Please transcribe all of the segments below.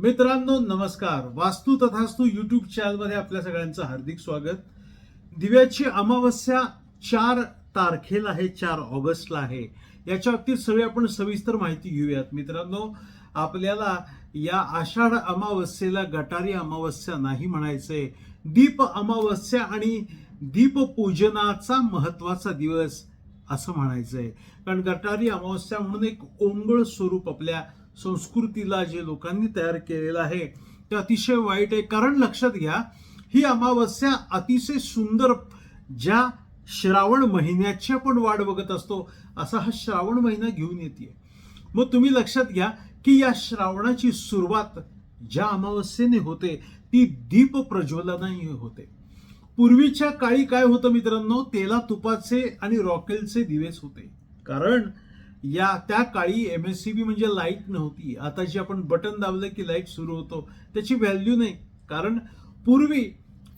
मित्रांनो नमस्कार. वास्तू तथास्तू युट्यूब चॅनलमध्ये आपल्या सगळ्यांचं हार्दिक स्वागत. दिव्याची अमावस्या चार तारखेला आहे चार ऑगस्टला आहे. याच्या बाबतीत सगळी आपण सविस्तर माहिती घेऊयात. मित्रांनो आपल्याला या आषाढ अमावस्येला गटारी अमावस्या नाही म्हणायचंय. दीप अमावस्या आणि दीपपूजनाचा महत्त्वाचा दिवस असं म्हणायचंय. कारण गटारी अमावस्या म्हणून एक ओंगळ स्वरूप आपल्या संस्कृतीला जे लोकांनी तयार केलेलं आहे ते अतिशय वाईट आहे. कारण लक्षात घ्या ही अमावस्या अतिशय सुंदर ज्या श्रावण महिन्याची आपण वाट बघत असतो असा हा श्रावण महिना घेऊन येते मग तुम्ही लक्षात घ्या की या श्रावणाची सुरुवात ज्या अमावस्येने होते ती दीप प्रज्वलनाने होते. पूर्वीच्या काळी काय होतं मित्रांनो? तेला तुपाचे आणि रॉकेलचे दिवेच होते. कारण या त्या काळी एम एस सी बी म्हणजे लाइट नव्हती. आता जी आपण बटन दाबलं की लाइट सुरू होतो. त्याची व्हॅल्यू नाही. कारण पूर्वी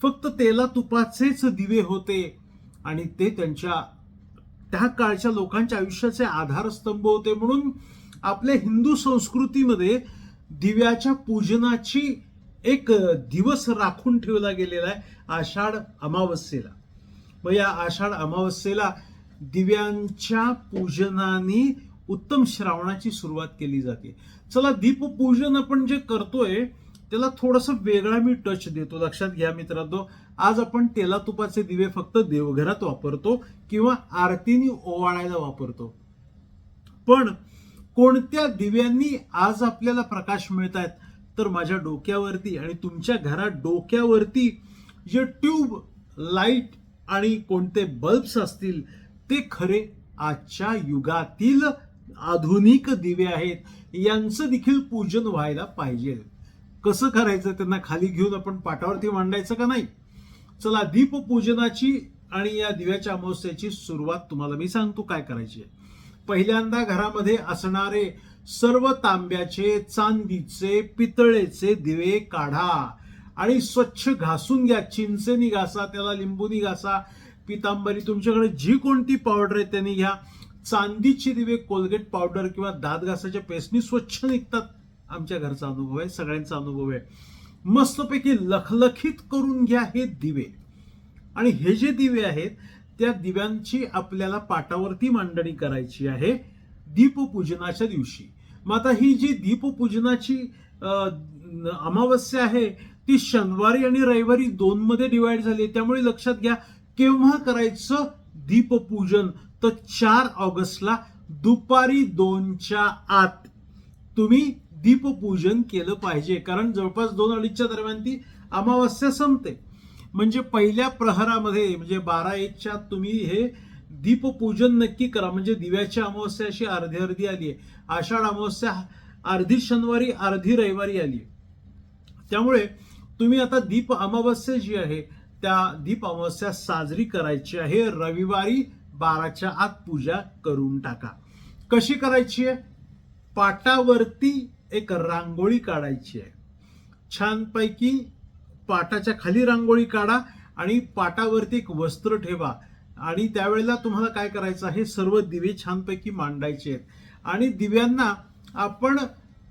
फक्त तेला तुपाचेच दिवे होते आणि ते त्यांच्या त्या काळच्या लोकांच्या आयुष्याचे आधारस्तंभ होते. म्हणून आपल्या हिंदू संस्कृतीमध्ये दिव्याच्या पूजनाची एक दिवस राखून ठेवला गेलेला आहे आषाढ अमावस्येला. मग या आषाढ अमावस्येला दिव्यांच्या पूजनाने उत्तम श्रावणाची सुरुवात केली जाते. चला दीपपूजन आपण जे करतोय त्याला थोडासा वेगळा मी टच देतो. लक्षात घ्या मित्रांनो आज आपण तेला तुपाचे दिवे फक्त देवघरात वापरतो किंवा आरतीने ओवाळायला वापरतो. पण कोणत्या दिव्यांनी आज आपल्याला प्रकाश मिळत आहेत तर माझ्या डोक्यावरती आणि तुमच्या घरात डोक्यावरती जे ट्यूब लाइट आणि कोणते बल्ब्स असतील ते खरे आजच्या युगातील आधुनिक दिवे आहेत. यांचं देखील पूजन व्हायला पाहिजे. कसं करायचं? त्यांना खाली घेऊन आपण पाटावरती मांडायचं का नाही? चला दीपपूजनाची आणि या दिव्याच्या अमावस्याची सुरुवात तुम्हाला मी सांगतो काय करायची. पहिल्यांदा घरामध्ये असणारे सर्व तांब्याचे चांदीचे पितळेचे दिवे काढा आणि स्वच्छ घासून घ्या. चिंचेनी घासा त्याला लिंबूनी घासा पितांबरी तुमच्याकडे जी कोणती पावडर आहे त्यांनी घ्या चांदीची दिवे कोलगेट पावडर किंवा दात घासाच्या पेस्टनी स्वच्छ निघतात. आमच्या घरचा अनुभव आहे सगळ्यांचा अनुभव आहे. मस्तपैकी लखलखीत करून घ्या हे दिवे. आणि हे जे दिवे आहेत त्या दिव्यांची आपल्याला पाटावरती मांडणी करायची आहे दीपपूजनाच्या दिवशी. मग आता ही जी दीपपूजनाची अमावस्या आहे ती शनिवारी आणि रविवारी दोनमध्ये डिवाईड झाली आहे. त्यामुळे लक्षात घ्या केव्हा करायचं? दीपपूजन. तर चार ऑगस्टला दुपारी दोनच्या आत तुम्ही दीपपूजन केलं पाहिजे. कारण जवळपास दोन अडीचच्या दरम्यान ती अमावस्या संपते. म्हणजे पहिल्या प्रहरामध्ये म्हणजे बारा एकच्या तुम्ही हे दीपपूजन नक्की करा. म्हणजे दिव्याची अमावस्या अशी अर्धी अर्धी आली आहे. आषाढ अमावस्या अर्धी शनिवारी अर्धी रविवारी आली आहे. त्यामुळे तुम्ही आता दीप अमावस्या जी आहे त्या दीप अमावस्या साजरी करायची आहे. रविवारी बाराच्या आत पूजा करून टाका. कशी करायची आहे? पाटावरती एक रांगोळी काढायची आहे. छानपैकी पाटाच्या खाली रांगोळी काढा आणि पाटावरती एक वस्त्र ठेवा. आणि त्यावेळेला तुम्हाला काय करायचं आहे? सर्व दिवे छानपैकी मांडायचे आहेत. आणि दिव्यांना आपण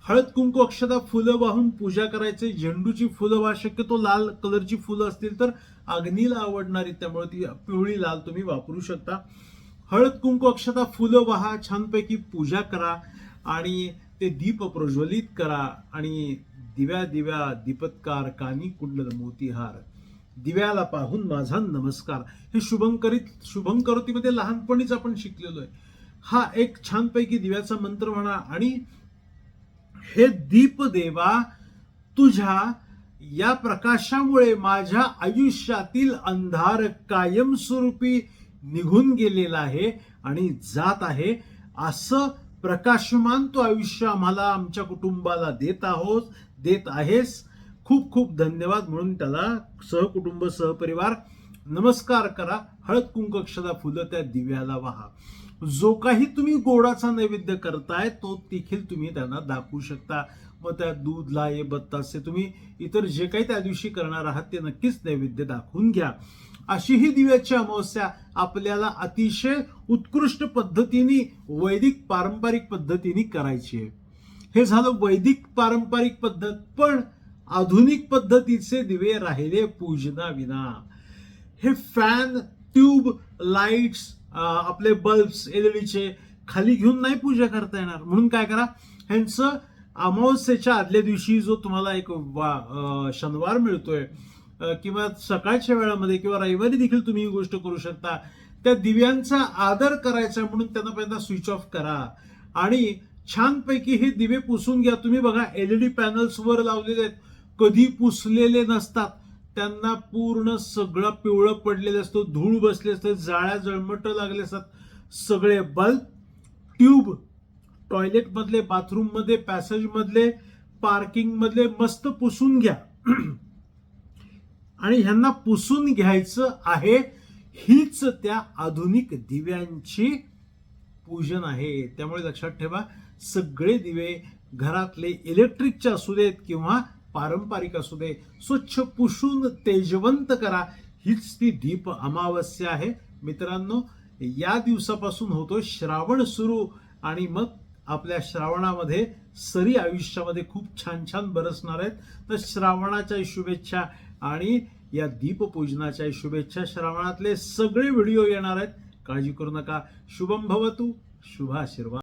हळद कुंकू अक्षता फुलं वाहून पूजा करायचे. झेंडूची फुलं वा शक्यतो लाल कलरची फुलं असतील तर अग्नीला आवडणारी त्यामुळे ती पिवळी लाल तुम्ही वापरू शकता. हळद कुंकू अक्षता फुलं वाहा छानपैकी पूजा करा आणि ते दीप प्रज्वलित करा आणि दिव्या दिव्या दीपत्कार कानी कुंडल मोतीहार. दिव्याला पाहून माझा नमस्कार. हे शुभंकरित शुभंकरोतीमध्ये लहानपणीच आपण शिकलेलो आहे. हा एक छानपैकी दिव्याचा मंत्र म्हणा आणि हे दीप देवा तुझ्या या प्रकाशामुळे माझ्या आयुष्यातील अंधार कायमस्वरूपी निघून गेलेला आहे आणि जात आहे. असं प्रकाशमान तो आयुष्य आम्हाला आमच्या कुटुंबाला देत आहोत देत आहेस. खूप खूप धन्यवाद म्हणून त्याला सहकुटुंब सहपरिवार. नमस्कार करा. हळद कुंकक्षदा फुलं त्या दिव्याला वाहा. जो काही तुम्ही गोडाचा नैवेद्य करताय तो देखील तुम्ही त्यांना दाखवू शकता. मग त्या दूध लाये बत्तासे तुम्ही इतर जे काही त्या दिवशी करणार आहात ते नक्कीच नैवेद्य दाखवून घ्या. अशी ही दिव्याची अमावस्या आपल्याला अतिशय उत्कृष्ट पद्धतीने वैदिक पारंपरिक पद्धतीने करायची आहे. हे झालं वैदिक पारंपरिक पद्धत पण आधुनिक पद्धतीचे दिवे राहिले पूजना विना हे फॅन ट्यूब लाईट्स आपले बल्ब्स एलईडीचे खाली घेऊन नाही पूजा करता येणार. म्हणून काय करा ह्यांचं अमावस्येच्या आदल्या दिवशी जो तुम्हाला एक वा शनिवार मिळतोय किंवा सकाळच्या वेळामध्ये किंवा रविवारी देखील तुम्ही ही गोष्ट करू शकता. त्या दिव्यांचा आदर करायचा म्हणून त्यांना पहिल्यांदा स्विच ऑफ करा. आणि छानपैकी हे दिवे पुसून घ्या. तुम्ही बघा एलईडी पॅनल्सवर लावलेले आहेत. कधी पुसलेले नसतात. त्यांना पूर्ण सगळं पिवळं पडलेलं असतं धूळ बसले असतं जाळ्या जळमट लागले असतात. सगळे बल्ब ट्यूब टॉयलेटमधले बाथरूममध्ये पॅसेजमधले पार्किंगमधले मस्त पुसून घ्या. आणि ह्यांना पुसून घ्यायचं आहे हीच त्या आधुनिक दिव्यांची पूजन आहे. त्यामुळे लक्षात ठेवा सगळे दिवे घरातले इलेक्ट्रिकचे असू देत किंवा पारंपरिक असू दे स्वच्छ पुसून तेजवंत करा हीच ती दीप अमावस्या आहे. मित्रांनो या दिवसापासून होतो श्रावण सुरू आणि मग आपल्या श्रावणामध्ये सरी आयुष्यामध्ये खूप छान छान बरसणार आहेत. तर श्रावणाच्या शुभेच्छा आणि या दीपपूजनाच्या शुभेच्छा श्रावणातले सगळे व्हिडिओ येणार आहेत. काळजी करू नका. शुभम भवतु. शुभाशीर्वाद